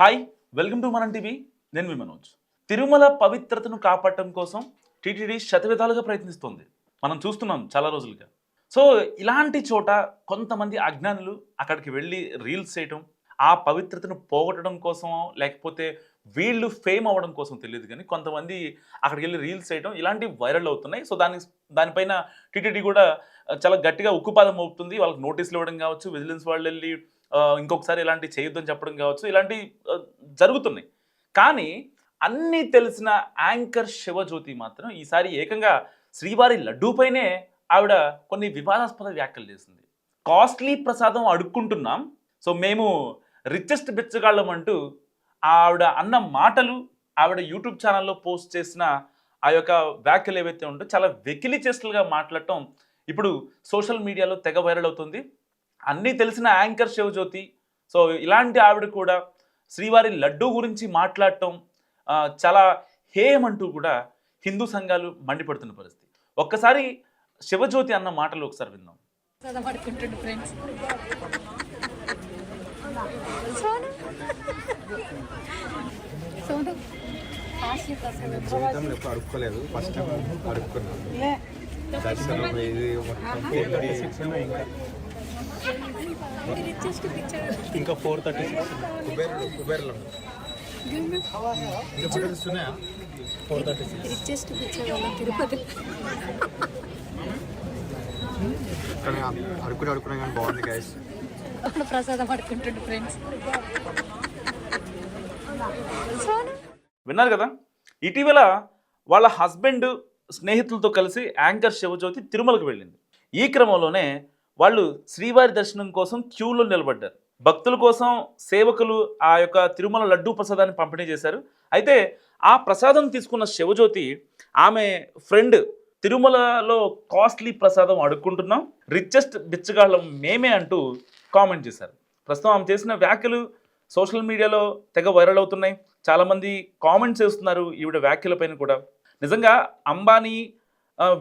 Hi welcome to Manam TV నేను మీ మనోజ్. తిరుమల పవిత్రతను కాపాడటం కోసం టీటీడీ శతవిధాలుగా ప్రయత్నిస్తోంది. మనం చూస్తున్నాం చాలా రోజులుగా. సో ఇలాంటి చోట కొంతమంది అజ్ఞానులు అక్కడికి వెళ్ళి రీల్స్ చేయటం ఆ పవిత్రతను పోగొట్టడం కోసం లేకపోతే వీళ్ళు ఫేమ్ అవ్వడం కోసం తెలియదు కానీ కొంతమంది అక్కడికి వెళ్ళి రీల్స్ చేయడం ఇలాంటివి వైరల్ అవుతున్నాయి. సో దాని దానిపైన టీటీడీ కూడా చాలా గట్టిగా ఉక్కుపాదం అవుతుంది వాళ్ళకి నోటీసులు ఇవ్వడం కావచ్చు విజిలెన్స్ వాళ్ళు వెళ్ళి ఇంకొకసారి ఇలాంటివి చేయొద్దని చెప్పడం కావచ్చు ఇలాంటివి జరుగుతున్నాయి. కానీ అన్నీ తెలిసిన యాంకర్ శివజ్యోతి మాత్రం ఈసారి ఏకంగా శ్రీవారి లడ్డూపైనే ఆవిడ కొన్ని వివాదాస్పద వ్యాఖ్యలు చేసింది. కాస్ట్లీ ప్రసాదం అడుక్కుంటున్నాం సో మేము రిచెస్ట్ బిచ్చగాళ్ళం అంటూ ఆవిడ అన్న మాటలు ఆవిడ యూట్యూబ్ ఛానల్లో పోస్ట్ చేసిన ఆ యొక్క వ్యాఖ్యలు ఏవైతే ఉంటో చాలా వెకిలి చేష్టలుగా మాట్లాడటం ఇప్పుడు సోషల్ మీడియాలో తెగ వైరల్ అవుతుంది. అన్నీ తెలిసిన యాంకర్ శివజ్యోతి. సో ఇలాంటి ఆవిడ కూడా శ్రీవారి లడ్డూ గురించి మాట్లాడటం చాలా హేయమంటూ కూడా హిందూ సంఘాలు మండిపడుతున్న పరిస్థితి. ఒక్కసారి శివజ్యోతి అన్న మాటలు ఒకసారి విందాం. జీవితంలో ఎప్పుడు అడుక్కోలేదు. First time అడుక్కున్నాను. దర్శనం ఇది మొత్తం రిచెస్ట్ పిక్చర్ ఇంకా four thirty కుబేర్లో four thirty richest picture Tirupati కానీ అడుక్కుని అడుక్కున్నా కానీ బాగుంది గైస్ ప్రసాదం పడుకుంటుండు ఫ్రెండ్స్ సోను విన్నారు కదా? ఇటీవల వాళ్ళ హస్బెండ్ స్నేహితులతో కలిసి యాంకర్ శివజ్యోతి తిరుమలకు వెళ్ళింది. ఈ క్రమంలోనే వాళ్ళు శ్రీవారి దర్శనం కోసం క్యూలో నిలబడ్డారు. భక్తుల కోసం సేవకులు ఆ యొక్క తిరుమల లడ్డూ ప్రసాదాన్ని పంపిణీ చేశారు. అయితే ఆ ప్రసాదం తీసుకున్న శివజ్యోతి ఆమె ఫ్రెండ్ తిరుమలలో కాస్ట్లీ ప్రసాదం అడుక్కుంటున్నాం రిచెస్ట్ బిచ్చగాళ్ళం మేమే అంటూ కామెంట్ చేశారు. ప్రస్తుతం ఆమె చేసిన వ్యాఖ్యలు సోషల్ మీడియాలో తెగ వైరల్ అవుతున్నాయి. చాలామంది కామెంట్స్ చేస్తున్నారు ఈవిడ వ్యాఖ్యలపైన కూడా. నిజంగా అంబానీ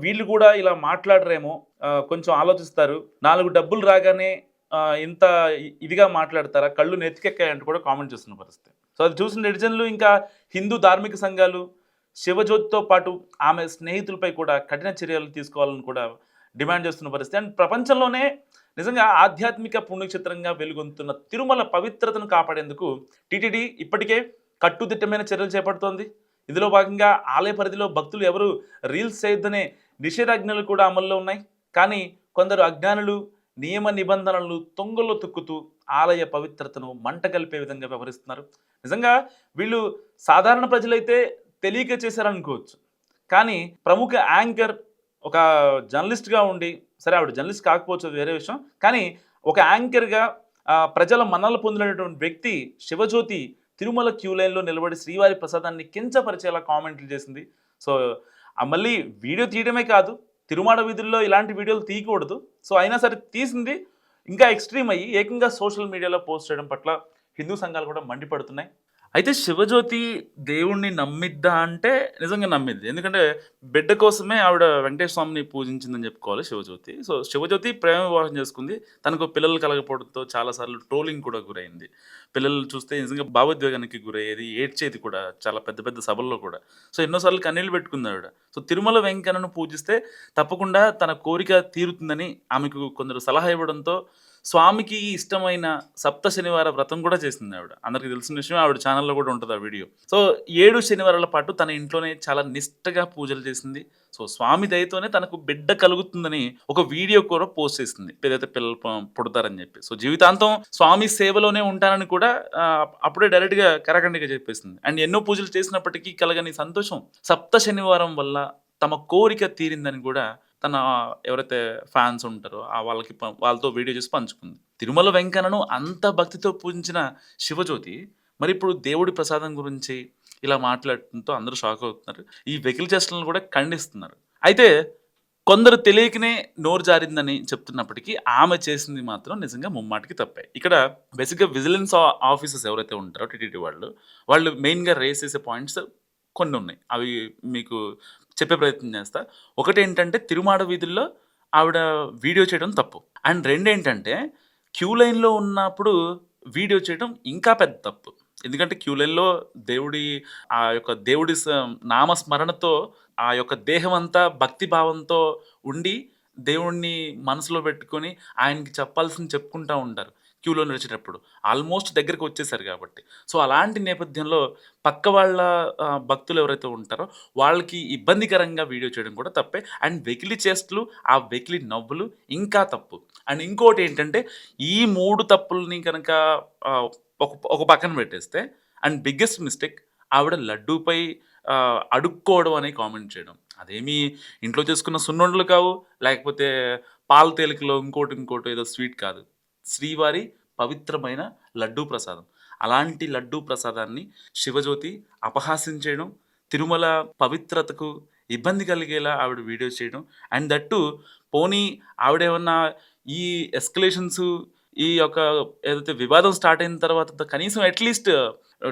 వీళ్ళు కూడా ఇలా మాట్లాడరేమో కొంచెం ఆలోచిస్తారు. నాలుగు డబ్బులు రాగానే ఇంత ఇదిగా మాట్లాడతారా? కళ్ళు నెత్తికెక్కాయంటూ కూడా కామెంట్ చేస్తున్న పరిస్థితి. సో అది చూసిన నెటిజన్లు ఇంకా హిందూ ధార్మిక సంఘాలు శివజ్యోతితో పాటు ఆమె స్నేహితులపై కూడా కఠిన చర్యలు తీసుకోవాలని కూడా డిమాండ్ చేస్తున్న పరిస్థితి. అండ్ ప్రపంచంలోనే నిజంగా ఆధ్యాత్మిక పుణ్యక్షేత్రంగా వెలుగొందుతున్న తిరుమల పవిత్రతను కాపాడేందుకు టీటీడీ ఇప్పటికే కట్టుదిట్టమైన చర్యలు చేపడుతోంది. ఇందులో భాగంగా ఆలయ పరిధిలో భక్తులు ఎవరు రీల్స్ చేయొద్దనే నిషేధాజ్ఞలు కూడా అమల్లో ఉన్నాయి. కానీ కొందరు అజ్ఞానులు నియమ నిబంధనలను తొంగలో తొక్కుతూ ఆలయ పవిత్రతను మంట కలిపే విధంగా వ్యవహరిస్తున్నారు. నిజంగా వీళ్ళు సాధారణ ప్రజలైతే తెలియక చేశారనుకోవచ్చు. కానీ ప్రముఖ యాంకర్ ఒక జర్నలిస్ట్గా ఉండి సరే ఆవిడ జర్నలిస్ట్ కాకపోవచ్చు వేరే విషయం. కానీ ఒక యాంకర్గా ప్రజల మన్నలు పొందినటువంటి వ్యక్తి శివజ్యోతి తిరుమల క్యూ లైన్లో నిలబడి శ్రీవారి ప్రసాదాన్ని కించపరిచేలా కామెంట్లు చేసింది. సో మళ్ళీ వీడియో తీయడమే కాదు తిరుమాడ వీధుల్లో ఇలాంటి వీడియోలు తీయకూడదు. సో అయినా సరే తీసింది. ఇంకా ఎక్స్ట్రీమ్ అయ్యి ఏకంగా సోషల్ మీడియాలో పోస్ట్ చేయడం పట్ల హిందూ సంఘాలు కూడా మండిపడుతున్నాయి. అయితే శివజ్యోతి దేవుణ్ణి నమ్మిద్దా అంటే నిజంగా నమ్మిద్ది. ఎందుకంటే బిడ్డ కోసమే ఆవిడ వెంకటేశ్వర స్వామిని పూజించిందని చెప్పుకోవాలి శివజ్యోతి. సో శివజ్యోతి ప్రేమ వివాహం చేసుకుంది. తనకు పిల్లలు కలగకపోవడంతో చాలాసార్లు ట్రోలింగ్ కూడా గురైంది. పిల్లలు చూస్తే నిజంగా భావోద్వేగానికి గురయ్యేది ఏడ్చేది కూడా చాలా పెద్ద పెద్ద సభల్లో కూడా. సో ఎన్నోసార్లు కన్నీళ్ళు పెట్టుకుంది ఆవిడ. సో తిరుమల వెంకన్నను పూజిస్తే తప్పకుండా తన కోరిక తీరుతుందని ఆమెకు కొందరు సలహా ఇవ్వడంతో స్వామికి ఇష్టమైన సప్త శనివార వ్రతం కూడా చేసింది ఆవిడ. అందరికీ తెలిసిన విషయం ఆవిడ ఛానల్లో కూడా ఉంటుంది ఆ వీడియో. సో ఏడు శనివారాల పాటు తన ఇంట్లోనే చాలా నిష్టగా పూజలు చేసింది. సో స్వామి దయతోనే తనకు బిడ్డ కలుగుతుందని ఒక వీడియో కూడా పోస్ట్ చేసింది. ఏదైతే పిల్లలు పుడతారని చెప్పి. సో జీవితాంతం స్వామి సేవలోనే ఉంటానని కూడా అప్పుడే డైరెక్ట్గా కరకండిగా చెప్పేసింది. అండ్ ఎన్నో పూజలు చేసినప్పటికీ కలగని సంతోషం సప్త శనివారం వల్ల తమ కోరిక తీరిందని కూడా తన ఎవరైతే ఫ్యాన్స్ ఉంటారో ఆ వాళ్ళకి వాళ్ళతో వీడియో చేసి పంచుకుంది. తిరుమల వెంకన్నను అంత భక్తితో పూజించిన శివజ్యోతి మరి ఇప్పుడు దేవుడి ప్రసాదం గురించి ఇలా మాట్లాడటంతో అందరూ షాక్ అవుతున్నారు. ఈ వెకిల్ చేష్టలను కూడా ఖండిస్తున్నారు. అయితే కొందరు తెలియకనే నోరు జారిందని చెప్తున్నప్పటికీ ఆమె చేసింది మాత్రం నిజంగా ముమ్మాటికి తప్పే. ఇక్కడ బేసిక్గా విజిలెన్స్ ఆఫీసర్స్ ఎవరైతే ఉంటారో టీటీడీ వాళ్ళు వాళ్ళు మెయిన్గా రేస్ చేసే పాయింట్స్ కొన్ని ఉన్నాయి అవి మీకు చెప్పే ప్రయత్నం చేస్తా. ఒకటి ఏంటంటే తిరుమాడ వీధుల్లో ఆవిడ వీడియో చేయడం తప్పు. అండ్ రెండు ఏంటంటే క్యూ లైన్లో ఉన్నప్పుడు వీడియో చేయడం ఇంకా పెద్ద తప్పు. ఎందుకంటే క్యూ లైన్లో దేవుడి ఆ యొక్క దేవుడి నామస్మరణతో ఆ యొక్క దేహం అంతా భక్తి భావంతో ఉండి దేవుణ్ణి మనసులో పెట్టుకొని ఆయనకి చెప్పాల్సింది చెప్పుకుంటూ ఉంటారు. క్యూలో నడిచేటప్పుడు ఆల్మోస్ట్ దగ్గరికి వచ్చేసారు కాబట్టి. సో అలాంటి నేపథ్యంలో పక్క వాళ్ళ భక్తులు ఎవరైతే ఉంటారో వాళ్ళకి ఇబ్బందికరంగా వీడియో చేయడం కూడా తప్పే. అండ్ వెకిలి చేస్తులు ఆ వెకిలి నవ్వులు ఇంకా తప్పు. అండ్ ఇంకోటి ఏంటంటే ఈ మూడు తప్పుల్ని కనుక ఒక ఒక పక్కన పెట్టేస్తే అండ్ బిగ్గెస్ట్ మిస్టేక్ ఆవిడ లడ్డూపై అడుక్కోవడం అనే కామెంట్ చేయడం. అదేమి ఇంట్లో చేసుకున్న సున్నుండలు కావు లేకపోతే పాల తేలికలో ఇంకోటి ఇంకోటి ఏదో స్వీట్ కాదు. శ్రీవారి పవిత్రమైన లడ్డూ ప్రసాదం. అలాంటి లడ్డూ ప్రసాదాన్ని శివజ్యోతి అపహాసించేయడం తిరుమల పవిత్రతకు ఇబ్బంది కలిగేలా ఆవిడ వీడియో చేయడం అండ్ దట్టు పోనీ ఆవిడేమన్నా ఈ ఎస్కలేషన్స్ ఈ యొక్క ఏదైతే వివాదం స్టార్ట్ అయిన తర్వాత కనీసం అట్లీస్ట్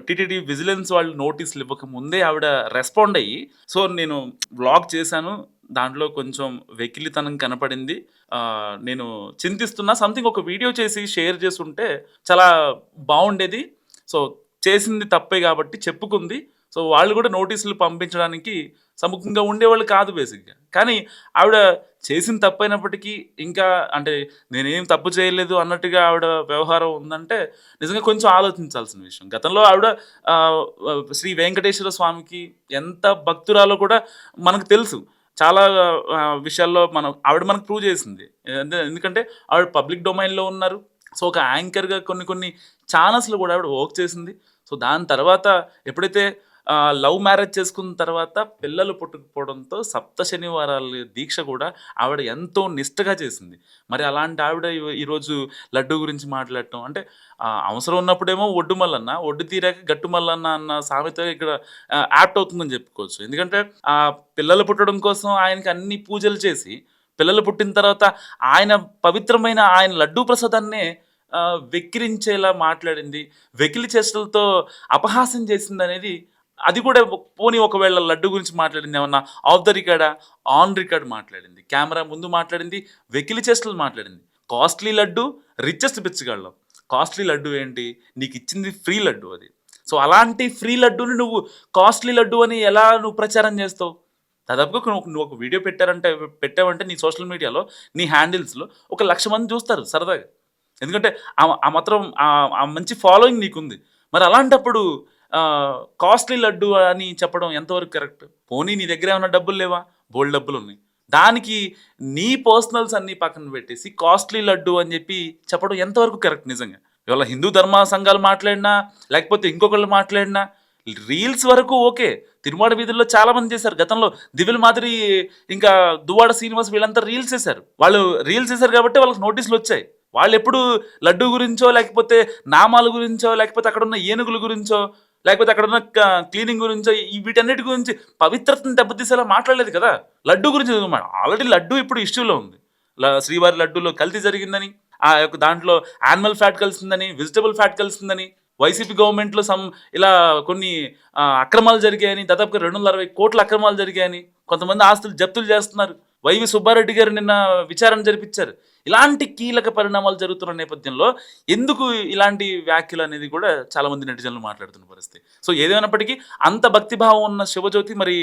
టీటీడీ విజిలెన్స్ వాళ్ళు నోటీసులు ఇవ్వక ముందే ఆవిడ రెస్పాండ్ అయ్యి సో నేను వ్లాగ్ చేశాను దాంట్లో కొంచెం వెకిలితనం కనపడింది. నేను చింతిస్తున్నా. సంథింగ్ ఒక వీడియో చేసి షేర్ చేసి ఉంటే చాలా బాగుండేది. సో చేసింది తప్పే కాబట్టి చెప్పుకుంది. సో వాళ్ళు కూడా నోటీసులు పంపించడానికి సముఖంగా ఉండేవాళ్ళు కాదు బేసిక్గా. కానీ ఆవిడ చేసిన తప్పైనప్పటికీ ఇంకా అంటే నేనేం తప్పు చేయలేదు అన్నట్టుగా ఆవిడ వ్యవహారం ఉందంటే నిజంగా కొంచెం ఆలోచించాల్సిన విషయం. గతంలో ఆవిడ శ్రీ వెంకటేశ్వర స్వామికి ఎంత భక్తురాలో కూడా మనకు తెలుసు. చాలా విషయాల్లో మనం ఆవిడ మనకు ప్రూవ్ చేసింది. ఎందుకంటే ఆవిడ పబ్లిక్ డొమైన్లో ఉన్నారు. సో ఒక యాంకర్గా కొన్ని కొన్ని ఛానల్స్లో కూడా ఆవిడ వర్క్ చేసింది. సో దాని తర్వాత ఎప్పుడైతే లవ్ మ్యారేజ్ చేసుకున్న తర్వాత పిల్లలు పుట్టుకుపోవడంతో సప్త శనివారాల దీక్ష కూడా ఆవిడ ఎంతో నిష్టగా చేసింది. మరి అలాంటి ఆవిడ ఈరోజు లడ్డు గురించి మాట్లాడటం అంటే అవసరం ఉన్నప్పుడేమో ఒడ్డు మల్లన్న ఒడ్డు తీరాక గట్టు మల్లన్న అన్న సామెత ఇక్కడ యాప్ట్ అవుతుందని చెప్పుకోవచ్చు. ఎందుకంటే ఆ పిల్లలు పుట్టడం కోసం ఆయనకి అన్ని పూజలు చేసి పిల్లలు పుట్టిన తర్వాత ఆయన పవిత్రమైన ఆయన లడ్డూ ప్రసాదాన్నే వెక్కిరించేలా మాట్లాడింది. వెకిలి చేష్టలతో అపహాసం చేసింది అనేది అది కూడా పోనీ ఒకవేళ లడ్డు గురించి మాట్లాడింది ఏమన్నా ఆఫ్ ద రికార్డా ఆన్ రికార్డ్ మాట్లాడింది కెమెరా ముందు మాట్లాడింది వెకిలి చేష్టలు మాట్లాడింది. కాస్ట్లీ లడ్డు రిచెస్ట్ పిచ్చిగాళ్ళం. కాస్ట్లీ లడ్డు ఏంటి? నీకు ఇచ్చింది ఫ్రీ లడ్డు అది. సో అలాంటి ఫ్రీ లడ్డూని నువ్వు కాస్ట్లీ లడ్డు అని ఎలా నువ్వు ప్రచారం చేస్తావు? దాదాపుగా నువ్వు నువ్వు ఒక వీడియో పెట్టారంటే పెట్టావంటే నీ సోషల్ మీడియాలో నీ హ్యాండిల్స్లో ఒక లక్ష మంది చూస్తారు సరదాగా. ఎందుకంటే ఆ- ఆ మాత్రం ఆ మంచి ఫాలోయింగ్ నీకుంది. మరి అలాంటప్పుడు కాస్ట్లీ లడ్డు అని చెప్పడం ఎంతవరకు కరెక్ట్ పోనీ నీ దగ్గర ఏమైనా డబ్బులు లేవా? బోల్డ్ డబ్బులు ఉన్నాయి. దానికి నీ పర్సనల్స్ అన్ని పక్కన పెట్టేసి కాస్ట్లీ లడ్డు అని చెప్పి చెప్పడం ఎంతవరకు కరెక్ట్ నిజంగా? ఇవాళ హిందూ ధర్మ సంఘాలు మాట్లాడినా లేకపోతే ఇంకొకళ్ళు మాట్లాడినా రీల్స్ వరకు ఓకే. తిరుమాడ వీధుల్లో చాలా మంది చేశారు. గతంలో దివిల మాదిరి ఇంకా దువ్వాడ శ్రీనివాస్ వీళ్ళంతా రీల్స్ చేశారు. వాళ్ళు రీల్స్ చేశారు కాబట్టి వాళ్ళకి నోటీసులు వచ్చాయి. వాళ్ళు ఎప్పుడు లడ్డు గురించో లేకపోతే నామాల గురించో లేకపోతే అక్కడ ఉన్న ఏనుగుల గురించో లేకపోతే అక్కడ ఉన్న క్లీనింగ్ గురించి వీటన్నిటి గురించి పవిత్రతను దెబ్బతీసేలా మాట్లాడలేదు కదా? లడ్డు గురించి ఆల్రెడీ లడ్డు ఇప్పుడు ఇష్యూలో ఉంది. శ్రీవారి లడ్డూలో కల్తీ జరిగిందని ఆ యొక్క దాంట్లో యానిమల్ ఫ్యాట్ కలిసిందని వెజిటబుల్ ఫ్యాట్ కలిసిందని వైసీపీ గవర్నమెంట్లో సమ్ ఇలా కొన్ని అక్రమాలు జరిగాయని దాదాపుగా రెండు వందల అరవై కోట్ల అక్రమాలు జరిగాయని కొంతమంది ఆస్తులు జప్తులు చేస్తున్నారు. వైవి సుబ్బారెడ్డి గారు నిన్న విచారణ జరిపించారు. ఇలాంటి కీలక పరిణామాలు జరుగుతున్న నేపథ్యంలో ఎందుకు ఇలాంటి వ్యాఖ్యలు అనేది కూడా చాలామంది నెటిజన్లు మాట్లాడుతున్న పరిస్థితి. సో ఏదేమైనప్పటికీ అంత భక్తిభావం ఉన్న శివజ్యోతి మరి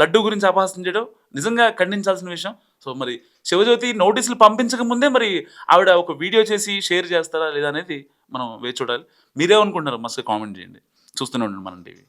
లడ్డు గురించి అపహాసం చేయడం నిజంగా ఖండించాల్సిన విషయం. సో మరి శివజ్యోతి నోటీసులు పంపించక ముందే మరి ఆవిడ ఒక వీడియో చేసి షేర్ చేస్తారా లేదా అనేది మనం వేచి చూడాలి. మీరేమనుకుంటున్నారు మస్తు కామెంట్ చేయండి. చూస్తూనే ఉండండి మనం టీవీ.